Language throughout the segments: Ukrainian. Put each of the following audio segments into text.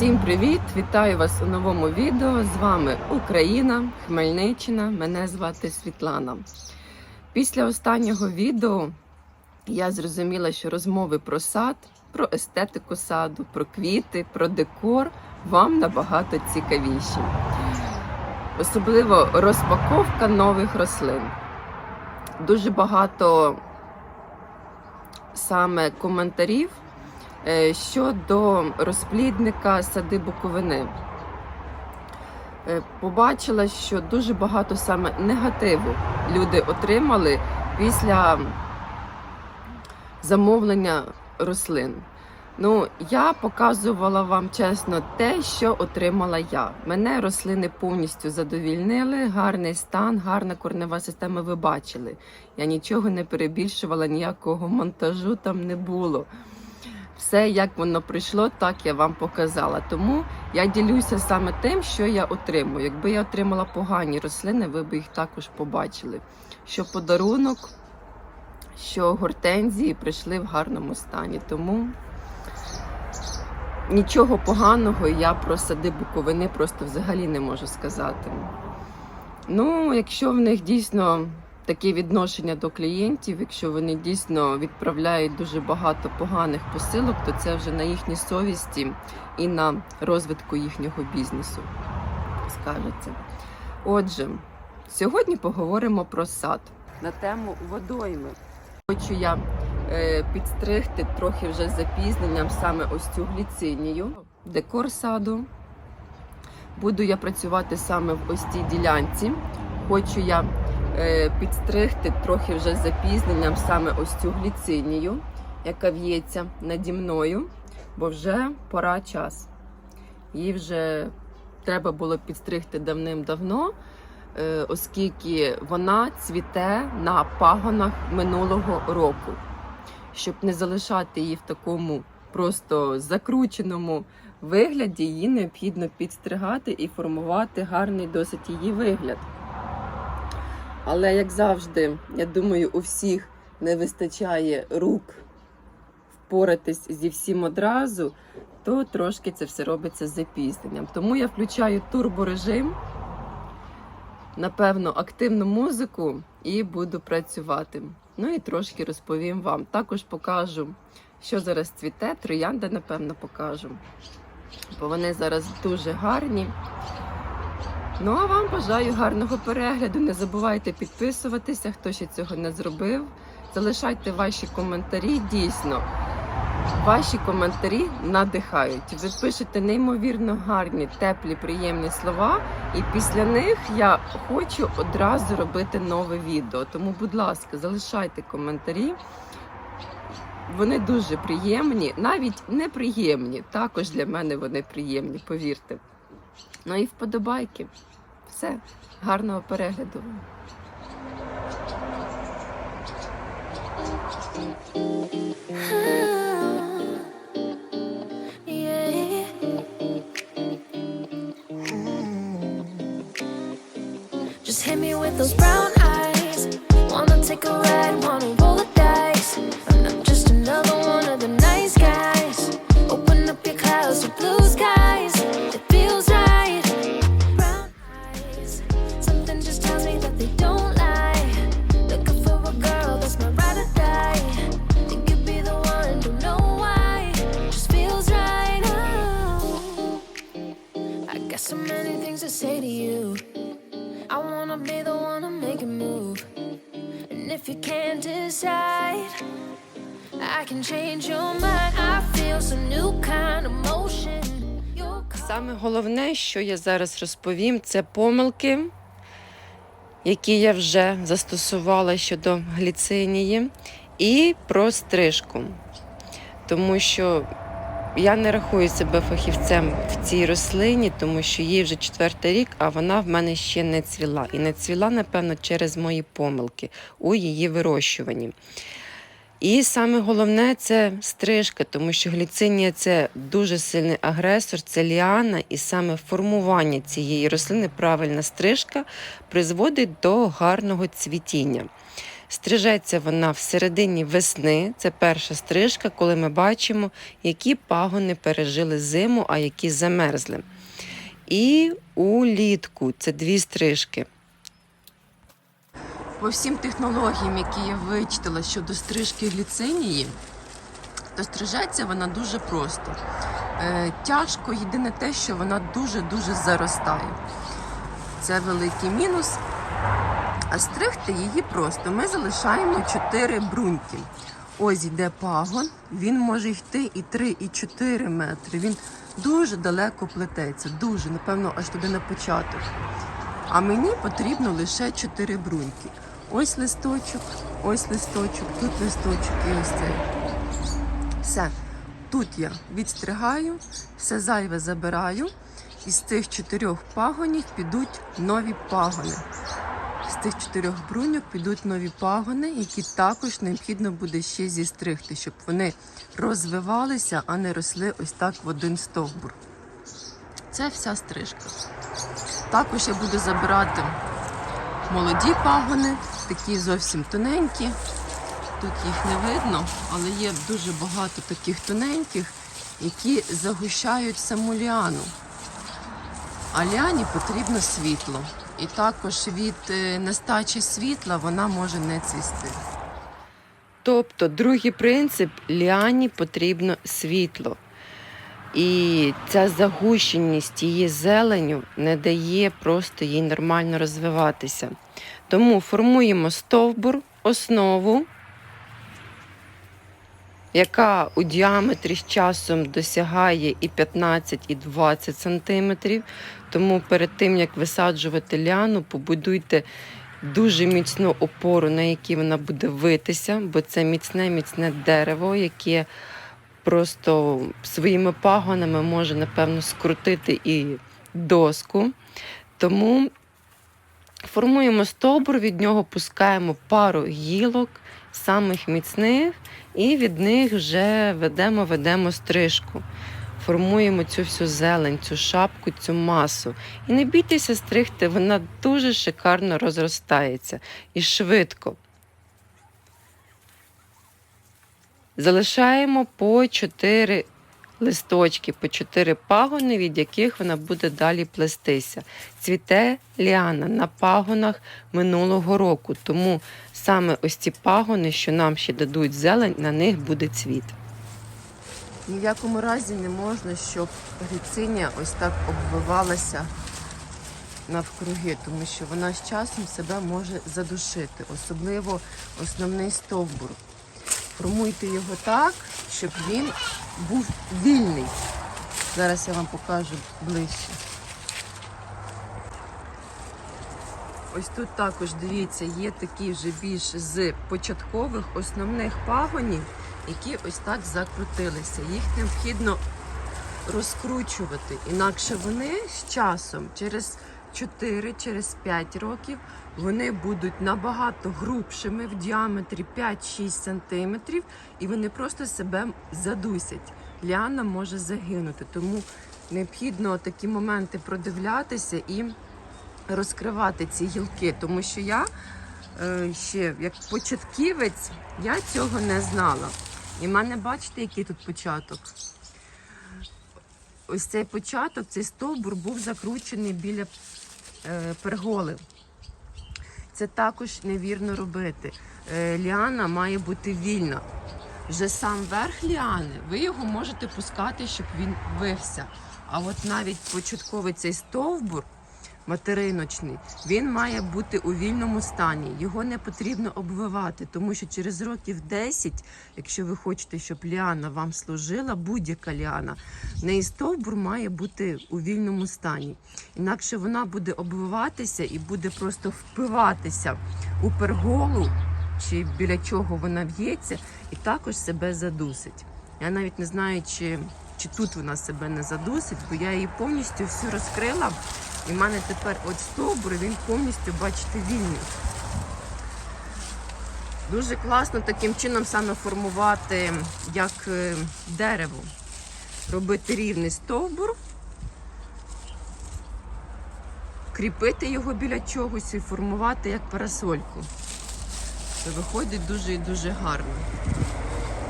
Всім привіт! Вітаю вас у новому відео. З вами Україна, Хмельниччина. Мене звати Світлана. Після останнього відео я зрозуміла, що розмови про сад, про естетику саду, про квіти, про декор вам набагато цікавіші. Особливо розпаковка нових рослин. Дуже багато саме коментарів щодо розплідника сади Буковини. Е, Побачила, що дуже багато саме негативу люди отримали після замовлення рослин. Ну, я показувала вам чесно те, що отримала я. Мене рослини повністю задовільнили, гарний стан, гарна корнева система. Ви бачили. Я нічого не перебільшувала, ніякого монтажу там не було. Все, як воно прийшло, так я вам показала. Тому я ділюся саме тим, що я отримую. Якби я отримала погані рослини, ви б їх також побачили. Що подарунок, що гортензії прийшли в гарному стані. Тому нічого поганого я про сади Буковини просто взагалі не можу сказати. Ну, якщо в них дійсно таке відношення до клієнтів, якщо вони дійсно відправляють дуже багато поганих посилок, то це вже на їхній совісті і на розвитку їхнього бізнесу скажеться. Отже, сьогодні поговоримо про сад на тему водойми. Хочу я е, підстригти трохи вже запізненням саме ось цю гліцинію, декор саду. Буду я працювати саме в ось цій ділянці. Хочу я підстригти трохи вже з запізненням саме ось цю гліцинію, яка в'ється наді мною, бо вже пора час. Її вже треба було підстригти давним-давно, е, оскільки вона цвіте на пагонах минулого року. Щоб не залишати її в такому просто закрученому вигляді, її необхідно підстригати і формувати гарний досить її вигляд. Але, як завжди, я думаю, у всіх не вистачає рук впоратись зі всім одразу, то трошки це все робиться з запізненням. Тому я включаю турборежим, напевно, активну музику і буду працювати. Ну і трошки розповім вам. Також покажу, що зараз цвіте. Троянда, напевно, покажу. Бо вони зараз дуже гарні. Ну а вам бажаю гарного перегляду. Не забувайте підписуватися, хто ще цього не зробив. Залишайте ваші коментарі. Дійсно, ваші коментарі надихають. Ви пишете неймовірно гарні, теплі, приємні слова, і після них я хочу одразу робити нове відео. Тому, будь ласка, залишайте коментарі. Вони дуже приємні, навіть неприємні. Також для мене вони приємні, повірте. Ну і вподобайки. Все, гарного перегляду. Just hit me with those brown eyes. Wanna take a ride, wanna що я зараз розповім, це помилки, які я вже застосувала щодо гліцинії, і про стрижку. Тому що я не рахую себе фахівцем в цій рослині, тому що їй вже четвертий рік, а вона в мене ще не цвіла. І не цвіла, напевно, через мої помилки у її вирощуванні. І саме головне це стрижка, тому що гліцинія це дуже сильний агресор, це ліана, і саме формування цієї рослини, правильна стрижка, призводить до гарного цвітіння. Стрижеться вона в середині весни. Це перша стрижка, коли ми бачимо, які пагони пережили зиму, а які замерзли. І улітку це дві стрижки. По всім технологіям, які я вичитала щодо стрижки гліцинії, то стрижеться вона дуже просто. Е, тяжко, єдине те, що вона дуже-дуже заростає. Це великий мінус. А стригти її просто. Ми залишаємо 4 бруньки. Ось йде пагон, він може йти і 3, і 4 метри. Він дуже далеко плететься, дуже, напевно, аж туди на початок. А мені потрібно лише 4 бруньки. Ось листочок, ось листочок, тут листочок і ось цей. Все. Тут я відстригаю, все зайве забираю. І з цих чотирьох пагонів підуть нові пагони. З тих чотирьох бруньок підуть нові пагони, які також необхідно буде ще зістригти, щоб вони розвивалися, а не росли ось так в один стовбур. Це вся стрижка. Також я буду забирати молоді пагони, такі зовсім тоненькі. Тут їх не видно, але є дуже багато таких тоненьких, які загущають саму ліану. А ліані потрібно світло. І також від е, нестачі світла вона може не цвісти. Тобто, другий принцип ліані потрібно світло. І ця загущеність її зеленю не дає просто їй нормально розвиватися. Тому формуємо стовбур, основу, яка у діаметрі з часом досягає і 15, і 20 сантиметрів. Тому перед тим, як висаджувати ляну, побудуйте дуже міцну опору, на якій вона буде витися, бо це міцне, міцне дерево, яке просто своїми пагонами може, напевно, скрутити і доску. Тому формуємо стовбур, від нього пускаємо пару гілок, самих міцних, і від них вже ведемо, ведемо стрижку. Формуємо цю всю зелень, цю шапку, цю масу. І не бійтеся стригти, вона дуже шикарно розростається і швидко. Залишаємо по 4 листочки, по 4 пагони, від яких вона буде далі плестися. Цвіте ліана на пагонах минулого року, тому саме ось ці пагони, що нам ще дадуть зелень, на них буде цвіт. Ні в якому разі не можна, щоб гліциня ось так обвивалася навкруги, тому що вона з часом себе може задушити, особливо основний стовбур. Формуйте його так, щоб він був вільний. Зараз я вам покажу ближче. Ось тут також дивіться, є такі вже більш з початкових основних пагонів, які ось так закрутилися. Їх необхідно розкручувати. Інакше вони з часом, через 4, через 5 років, вони будуть набагато грубшими в діаметрі 5-6 сантиметрів, і вони просто себе задусять. Ліана може загинути. Тому необхідно такі моменти продивлятися і розкривати ці гілки, тому що я е, ще як початківець я цього не знала. І в мене, бачите, який тут початок. Ось цей початок, цей стовбур був закручений біля е. Це також невірно робити. Е, ліана має бути вільна. Вже сам верх ліани, ви його можете пускати, щоб він вився. А от навіть початковий цей стовбур, материночний, він має бути у вільному стані. Його не потрібно обвивати, тому що через років 10, якщо ви хочете, щоб ліана вам служила, будь-яка ліана, неї стовбур має бути у вільному стані. Інакше вона буде обвиватися і буде просто впиватися у перголу, чи біля чого вона в'ється, і також себе задусить. Я навіть не знаю, чи, чи тут вона себе не задусить, бо я її повністю всю розкрила. І в мене тепер от стовбур, він повністю, бачите, вільний. Дуже класно таким чином саме формувати як е, дерево. Робити рівний стовбур, кріпити його біля чогось і формувати як парасольку. то виходить дуже і дуже гарно.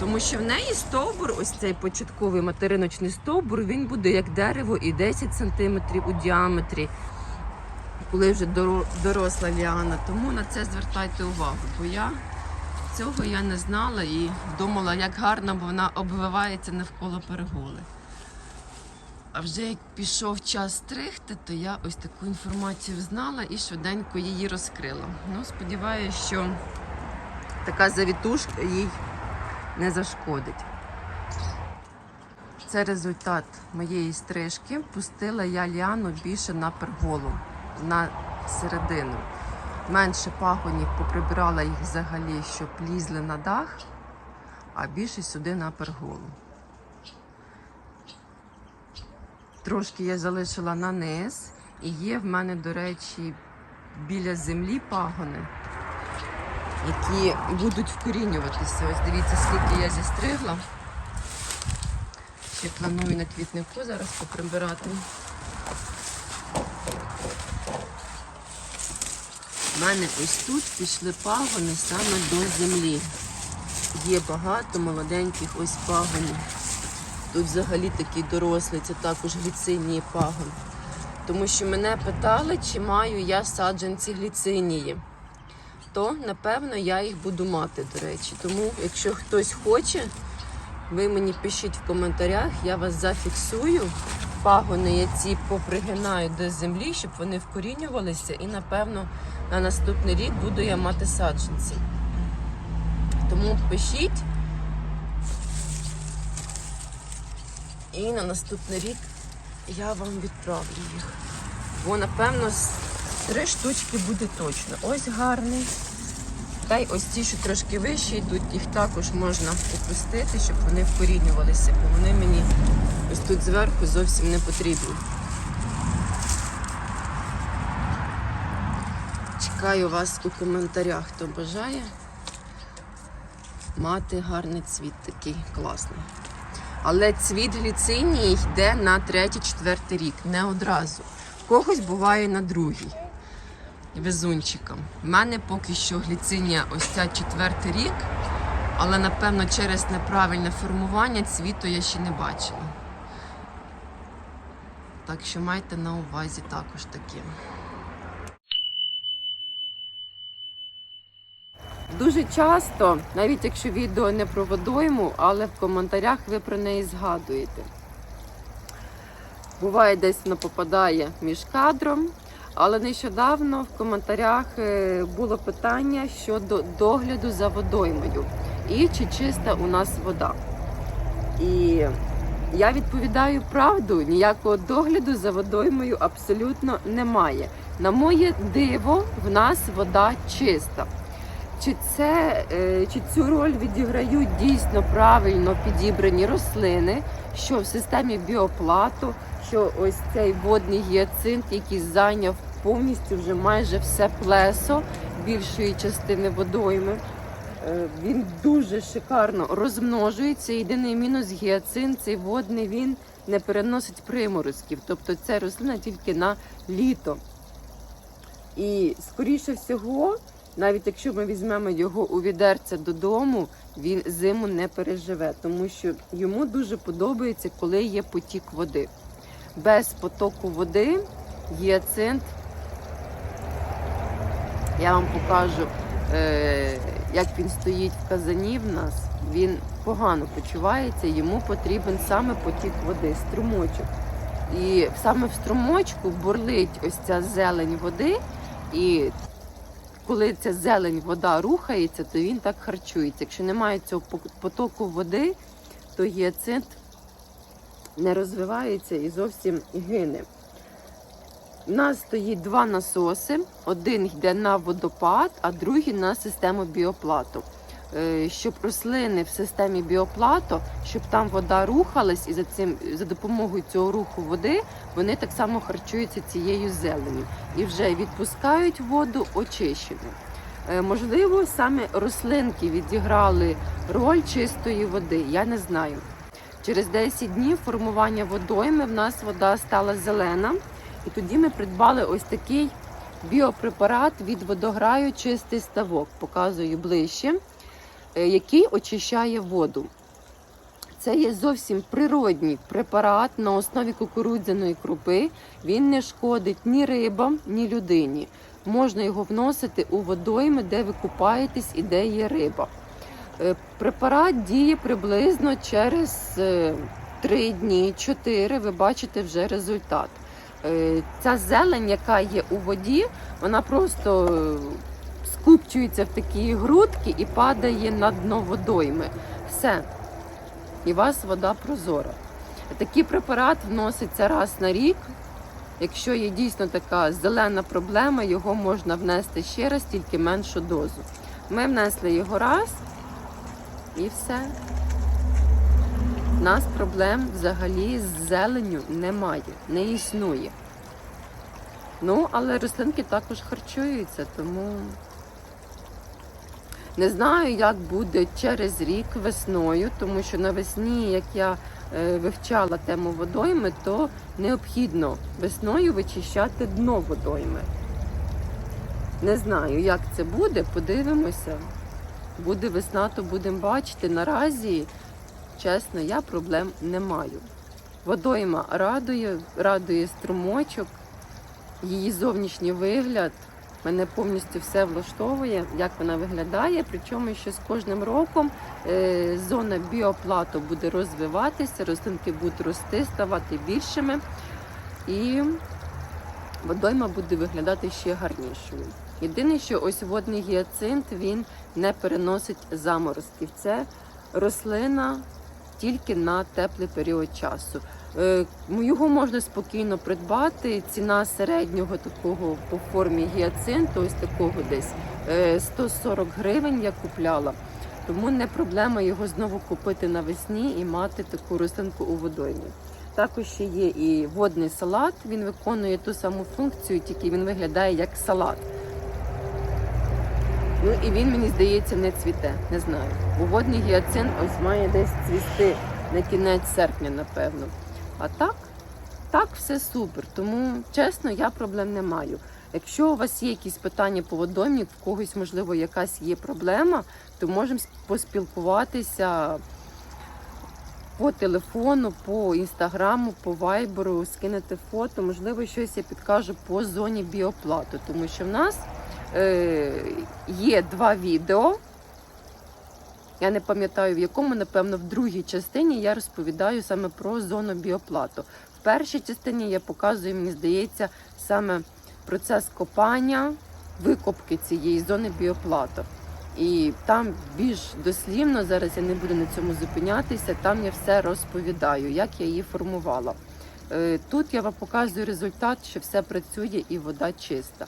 Тому що в неї стовбур, ось цей початковий материночний стовбур, він буде як дерево і 10 см у діаметрі, коли вже доросла ліана. Тому на це звертайте увагу, бо я цього я не знала і думала, як гарно, вона обвивається навколо переголи. А вже як пішов час стригти, то я ось таку інформацію знала і швиденько її розкрила. Ну, сподіваюся, що така завітушка їй не зашкодить. Це результат моєї стрижки. Пустила я ліану більше на перголу, на середину. Менше пагонів поприбирала їх взагалі, щоб лізли на дах, а більше сюди на перголу. Трошки я залишила на низ, і є в мене, до речі, біля землі пагони, які будуть вкорінюватися. Ось дивіться, скільки я зістригла. Ще планую на квітнику зараз поприбирати. У мене ось тут пішли пагони саме до землі. Є багато молоденьких ось пагонів. Тут взагалі такий дорослий, це також гліцинії пагон. Тому що мене питали, чи маю я саджанці гліцинії. То, напевно, я їх буду мати, до речі. Тому, якщо хтось хоче, ви мені пишіть в коментарях, я вас зафіксую. Пагони я ці попригинаю до землі, щоб вони вкорінювалися. І, напевно, на наступний рік буду я мати саджанці. Тому пишіть. І на наступний рік я вам відправлю їх. Бо, напевно, три штучки буде точно. Ось гарний. Та й ось ті, що трошки вищі йдуть, їх також можна опустити, щоб вони вкорінювалися, бо вони мені ось тут зверху зовсім не потрібні. Чекаю вас у коментарях, хто бажає мати гарний цвіт такий класний. Але цвіт гліцинії йде на третій-четвертий рік, не одразу. Когось буває на другий. Везунчиком. У мене поки що гліцинія ось ця четвертий рік, але напевно через неправильне формування цвіту я ще не бачила. Так що майте на увазі також таке. Дуже часто, навіть якщо відео не про водойму, але в коментарях ви про неї згадуєте. Буває, десь вона попадає між кадром, але нещодавно в коментарях е, було питання щодо догляду за водоймою і чи чиста у нас вода. І я відповідаю правду, ніякого догляду за водоймою абсолютно немає. На моє диво, в нас вода чиста. Чи це е, чи цю роль відіграють дійсно правильно підібрані рослини, що в системі біоплату, що ось цей водний гіацинт, який зайняв повністю вже майже все плесо більшої частини водойми. Е, Він дуже шикарно розмножується. Єдиний мінус гіацин, цей водний він не переносить приморозків. Тобто це рослина тільки на літо. І скоріше всього, навіть якщо ми візьмемо його у відерце додому, він зиму не переживе, тому що йому дуже подобається, коли є потік води. Без потоку води гіацинт, я вам покажу, е, як він стоїть в казані в нас, він погано почувається, йому потрібен саме потік води, струмочок. І саме в струмочку бурлить ось ця зелень води, і коли ця зелень вода рухається, то він так харчується. Якщо немає цього потоку води, то гіацинт не розвивається і зовсім гине. У нас стоїть два насоси. Один йде на водопад, а другий на систему біоплату. Е, Щоб рослини в системі біоплату, щоб там вода рухалась, і за цим за допомогою цього руху води вони так само харчуються цією зеленю і вже відпускають воду очищену. Е, Можливо, саме рослинки відіграли роль чистої води. Я не знаю. Через 10 днів формування водойми в нас вода стала зелена. І тоді ми придбали ось такий біопрепарат від водограю чистий ставок. Показую ближче, який очищає воду. Це є зовсім природній препарат на основі кукурудзяної крупи. Він не шкодить ні рибам, ні людині. Можна його вносити у водойми, де ви купаєтесь і де є риба. Е, Препарат діє приблизно через 3 дні, 4, ви бачите вже результат. Е, Ця зелень, яка є у воді, вона просто е, скупчується в такі грудки і падає на дно водойми. Все. І у вас вода прозора. Такий препарат вноситься раз на рік. Якщо є дійсно така зелена проблема, його можна внести ще раз, тільки меншу дозу. Ми внесли його раз і все. У нас проблем взагалі з зеленню немає, не існує. Ну, але рослинки також харчуються, тому не знаю, як буде через рік весною, тому що навесні, як я е, вивчала тему водойми, то необхідно весною вичищати дно водойми. Не знаю, як це буде, подивимося. Буде весна, то будемо бачити. Наразі, чесно, я проблем не маю. Водойма радує, радує струмочок, її зовнішній вигляд. Мене повністю все влаштовує, як вона виглядає. Причому що з кожним роком е, зона біоплату буде розвиватися, рослинки будуть рости, ставати більшими, і водойма буде виглядати ще гарнішою. Єдине, що ось водний гіацинт він не переносить заморозків. Це рослина тільки на теплий період часу. Е, Його можна спокійно придбати. Ціна середнього такого по формі гіацинту, ось такого десь е, 140 гривень я купляла. Тому не проблема його знову купити навесні і мати таку рослинку у водоймі. Також ще є і водний салат. Він виконує ту саму функцію, тільки він виглядає як салат. Ну і він, мені здається, не цвіте. Не знаю. Бо водний гіацинт ось має десь цвісти на кінець серпня, напевно. А так, так, все супер. Тому, чесно, я проблем не маю. Якщо у вас є якісь питання по водомі, в когось, можливо, якась є проблема, то можемо поспілкуватися по телефону, по інстаграму, по вайберу, скинути фото. Можливо, щось я підкажу по зоні біоплату, тому що в нас е, є два відео. Я не пам'ятаю, в якому, напевно, в другій частині я розповідаю саме про зону біоплату. В першій частині я показую, мені здається, саме процес копання, викопки цієї зони біоплату. І там більш дослівно, зараз я не буду на цьому зупинятися, там я все розповідаю, як я її формувала. Е, Тут я вам показую результат, що все працює і вода чиста.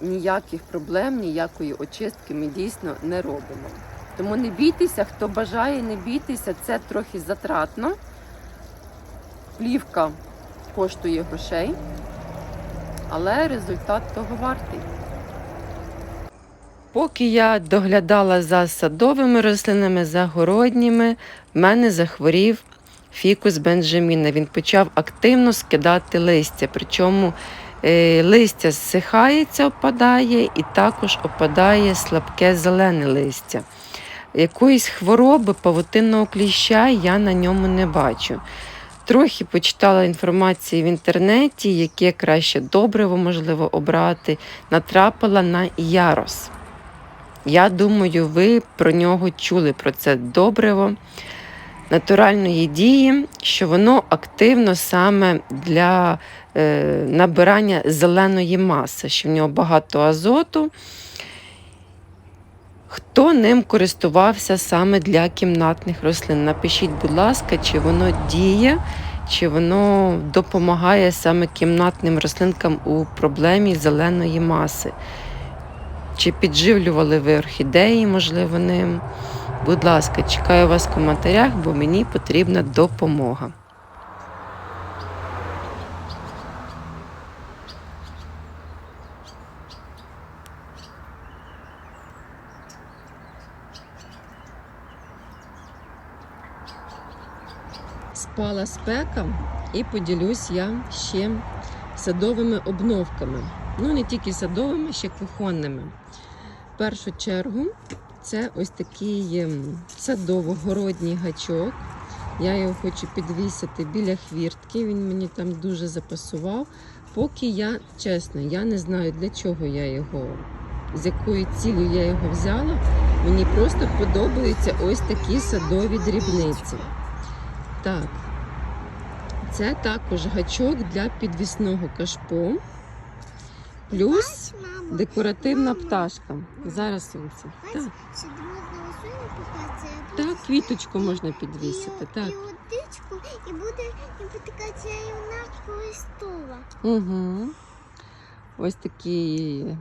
Ніяких проблем, ніякої очистки ми дійсно не робимо. Тому не бійтеся, хто бажає, не бійтеся, це трохи затратно. Плівка коштує грошей, але результат того вартий. Поки я доглядала за садовими рослинами, за городніми, в мене захворів фікус Бенджаміна. Він почав активно скидати листя. Причому е, листя зсихається, опадає, і також опадає слабке зелене листя. Якоїсь хвороби павутинного кліща я на ньому не бачу. Трохи почитала інформації в інтернеті, яке краще добриво можливо обрати. Натрапила на ярос. Я думаю, ви про нього чули про це добриво натуральної дії, що воно активно саме для е, набирання зеленої маси, що в нього багато азоту. Хто ним користувався саме для кімнатних рослин? Напишіть, будь ласка, чи воно діє, чи воно допомагає саме кімнатним рослинкам у проблемі зеленої маси. Чи підживлювали ви орхідеї, можливо, ним? Будь ласка, чекаю вас в коментарях, бо мені потрібна допомога. Спала спека і поділюсь я ще садовими обновками. Ну, не тільки садовими, ще кухонними. В першу чергу це ось такий ем, садово-городній гачок. Я його хочу підвісити біля хвіртки, він мені там дуже запасував. Поки я, чесно, я не знаю для чого я його, з якою цілею я його взяла. Мені просто подобаються ось такі садові дрібниці. Так, це також гачок для підвісного кашпо. Плюс декоративна пташка. Зараз сонце. Так, так, квіточку можна підвісити. Так. і буде і потикатися, і. Угу. Ось такий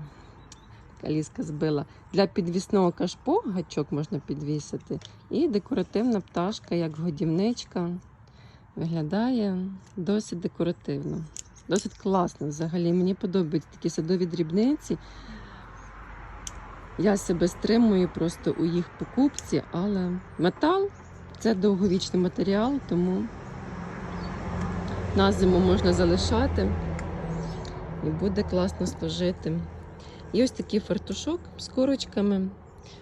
каліска збила. Для підвісного кашпо гачок можна підвісити. І декоративна пташка, як годівничка, виглядає досить декоративно. Досить класно взагалі. Мені подобаються такі садові дрібниці. Я себе стримую просто у їх покупці, але метал це довговічний матеріал, тому на зиму можна залишати і буде класно служити. І ось такий фартушок з курочками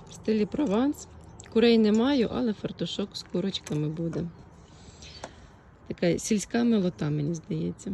в стилі Прованс. Курей не маю, але фартушок з курочками буде. Така сільська милота, мені здається.